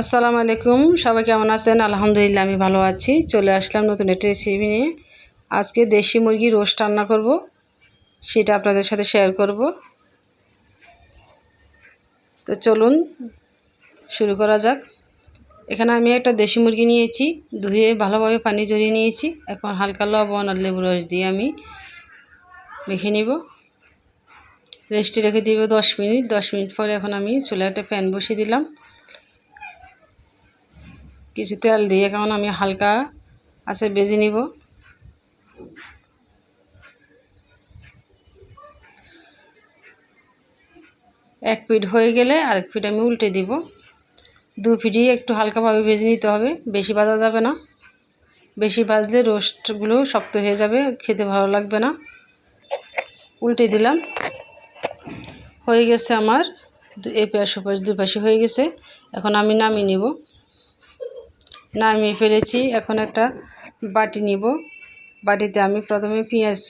আসসালামু আলাইকুম, সবাই কেমন আছেন? আলহামদুলিল্লাহ, আমি ভালো আছি। চলে আসলাম নতুন একটা রেসিপি নিয়ে। আজকে দেশি মুরগি রোস্ট রান্না করব। সেটা আপনাদের সাথে শেয়ার করব। তো চলুন, শুরু করা যাক। এখানে আমি একটা দেশি মুরগি নিয়েছি। ধুয়ে ভালোভাবে পানি জড়িয়ে নিয়েছি। এখন হালকা লবণ আর লেবু রস দিয়ে আমি মেখে নিব। রেস্টে রেখে দিব দশ মিনিট। দশ মিনিট পরে এখন আমি চুলে একটা প্যান বসিয়ে দিলাম। কিছু তেল দিয়ে কেমন আমি হালকা আছে বেজে নিব। এক পিঠ হয়ে গেলে আরেক পিঠ আমি উল্টে দিব। দু পিঠই একটু হালকাভাবে ভেজে নিতে হবে, বেশি ভাজা যাবে না। বেশি ভাজলে রোস্টগুলো শক্ত হয়ে যাবে, খেতে ভালো লাগবে না। উল্টে দিলাম। হয়ে গেছে আমার এ পাশ ওপাশ দুপাশে হয়ে গেছে। এখন আমি নামিয়ে নিব। নামিয়ে ফেলেছি। এখন একটা বাটি নিব। বাটিতে আমি প্রথমে পেঁয়াজ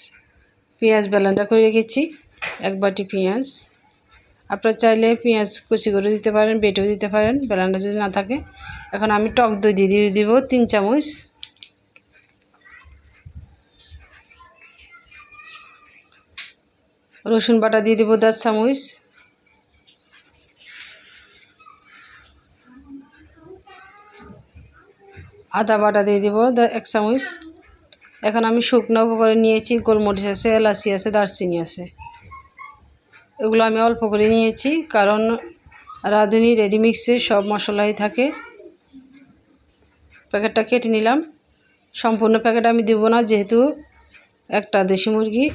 পেঁয়াজ বেলানটা করে রেখেছি, এক বাটি পেঁয়াজ। আপনারা চাইলে পেঁয়াজ কুচি করে দিতে পারেন, বেটেও দিতে পারেন বেলানটা যদি না থাকে। এখন আমি টক দই দিয়ে দিব তিন চামচ। রসুন বাটা দিয়ে দেবো দশ চামচ। আদা বাটা দিয়ে দিব এক চামচ। এখন আমি শুকনো করে নিয়েছি, গোলমরিচ আছে, এলাচি আছে, দারচিনি আছে। এগুলো আমি অল্প করে নিয়েছি, কারণ রাঁধুনি রেডিমিক্সে সব মশলাই থাকে। প্যাকেটটা কেটে নিলাম। সম্পূর্ণ প্যাকেট আমি দেব না, যেহেতু একটা দেশি মুরগি।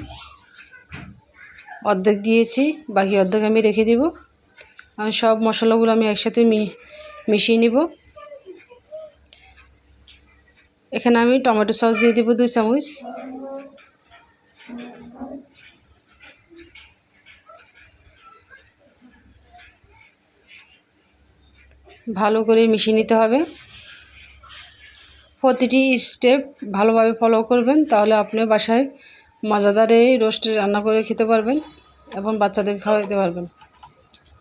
অর্ধেক দিয়েছি, বাকি অর্ধেক আমি রেখে দিব। আমি সব মশলাগুলো আমি একসাথে মিশিয়ে নিব। এখানে আমি টমেটো সস দিয়ে দেবো দুই চামচ। ভালো করে মিশিয়ে নিতে হবে। প্রতিটি স্টেপ ভালোভাবে ফলো করবেন, তাহলে আপনি বাসায় মজাদার এই রোস্ট রান্না করে খেতে পারবেন এবং বাচ্চাদের খাওয়াতে পারবেন।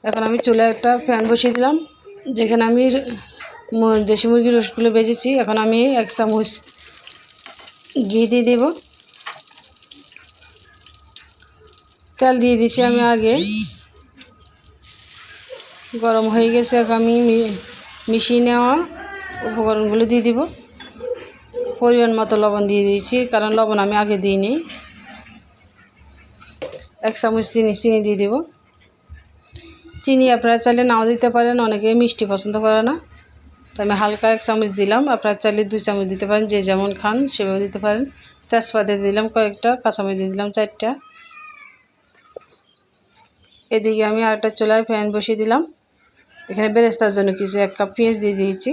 এখন আমি চুলে একটা ফ্যান বসিয়ে দিলাম, যেখানে আমি দেশি মুরগির রোস্টগুলো বেজেছি এখন আমি এক চামচ ঘি দিয়ে দেব। তেল দিয়ে দিছি আমি আগে। গরম হয়ে গেছে, এখন আমি মিশিয়ে নেওয়া উপকরণগুলো দিয়ে দিব। পরিমাণ মতো লবণ দিয়ে দিয়েছি, কারণ লবণ আমি আগে দিইনি। এক চামচ চিনি চিনি দিয়ে দেব। চিনি আপনারা চাইলে নাও দিতে পারেন, অনেকে মিষ্টি পছন্দ করে না। তো আমি হালকা এক চামচ দিলাম। আপনার চাইলে দুই চামচ দিতে পারেন, যে যেমন খান সেভাবে দিতে পারেন। তেজপাতে দিলাম কয়েকটা, কাঁচামরিচ দিয়ে দিলাম চারটা। এদিকে আমি আরেকটা চোলায় ফ্যান বসিয়ে দিলাম। এখানে বেরেস্তার জন্য কিছু এক কাপ পেঁয়াজ দিয়ে দিয়েছি।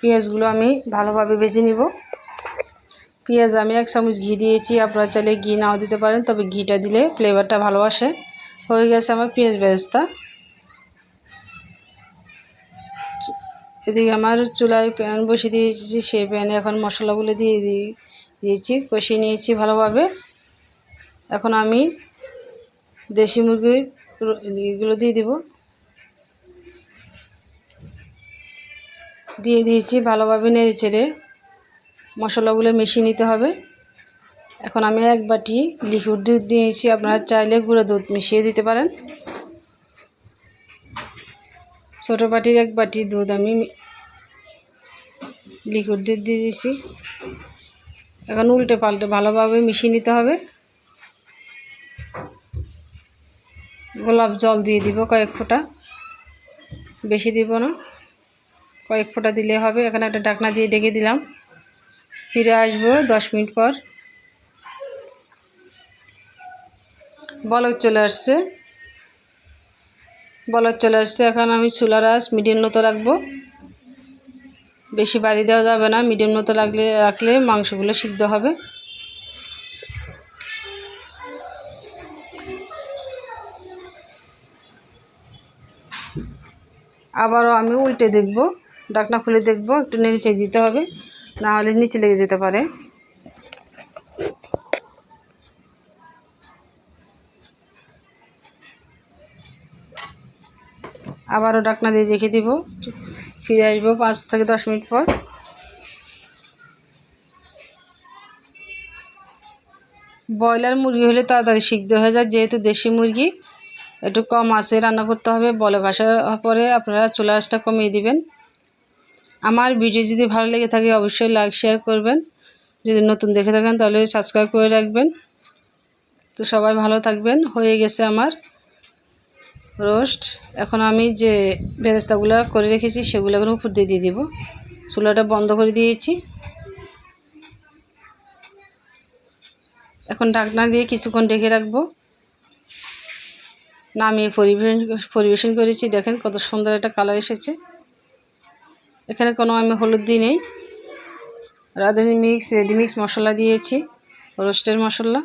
পেঁয়াজগুলো আমি ভালোভাবে বেছে নিব। পেঁয়াজ আমি এক চামচ ঘি দিয়েছি, আপনারা চাইলে ঘি নাও দিতে পারেন, তবে ঘিটা দিলে ফ্লেভারটা ভালো আসে। হয়ে গেছে আমার পেঁয়াজ বেরেস্তা। এদিকে আমার চুলায় প্যান বসিয়ে দিয়েছি, সেই প্যানে এখন মশলাগুলো দিয়ে দিয়ে দিয়েছি, কষিয়ে নিয়েছি ভালোভাবে। এখন আমি দেশি মুরগির এগুলো দিয়ে দিব। দিয়ে দিয়েছি ভালোভাবে নেড়ে চেড়ে। মশলাগুলো মিশিয়ে নিতে হবে। এখন আমি এক বাটি লিকুইড দুধ দিয়েছি, আপনারা চাইলে গুঁড়ো দুধ মিশিয়ে দিতে পারেন। ছোটো বাটির এক বাটি দুধ আমি লিকুইড দুধ দিয়ে দিয়েছি। এখন উল্টে পাল্টে ভালোভাবে মিশিয়ে নিতে হবে। গোলাপ জল দিয়ে দিব কয়েক ফোঁটা। বেশি দিব না। কয়েক ফোঁটা দিলে হবে। এখানে একটা ডাকনা দিয়ে ডেকে দিলাম। ফিরে আসব দশ মিনিট পর। বলক চলে আসছে। বলক চলে আসছে। এখন আমি চুলার আস মিডিয়াম মতো রাখব। বেশি বাড়ি দেওয়া যাবে না মিডিয়াম মতো রাখলে রাখলে মাংসগুলো সিদ্ধ হবে। আবারও আমি উল্টে দেখব, ডাকনা খুলে দেখব, একটু নেড়ে দিতে হবে, না হলে নিচে লেগে যেতে পারে। আবারও ডাকনা দিয়ে রেখে দিব। ফিরে আসব পাঁচ থেকে দশ মিনিট পর। ব্রয়লার মুরগি হলে তাড়াতাড়ি সিদ্ধ হয়ে যায়, যেহেতু দেশি মুরগি, একটু কম আছে, রান্না করতে হবে, বলে ভাসার পরে আপনারা চুলা আঁচটা কমিয়ে দিবেন। আমার ভিডিও যদি ভালো লেগে থাকে, অবশ্যই লাইক, শেয়ার করবেন। যদি নতুন দেখে থাকেন, তাহলে সাবস্ক্রাইব করে রাখবেন। তো সবাই ভালো থাকবেন, হয়ে গেছে আমার রোস্ট। এখন আমি যে বেরেস্তাগুলো করে রেখেছি সেগুলো এখন উপর দিয়ে দিয়ে দিব। চুলাটা বন্ধ করে দিয়েছি। এখন ঢাকনা দিয়ে কিছুক্ষণ ঢেকে রাখব। নামিয়ে পরিবেশন পরিবেশন করেছি। দেখেন কত সুন্দর একটা কালার এসেছে। এখানে কোনো আমি হলুদ দিই নেই। রাঁধুনি মিক্স রেডিমিক্স মশলা দিয়েছি। রোস্টের মশলা।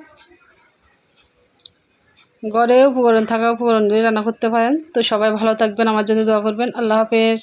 ঘরে উপকরণ থাকা উপকরণ দিয়ে রান্না করতে পারেন। তো সবাই ভালো থাকবেন, আমার জন্য দোয়া করবেন। আল্লাহ হাফেজ।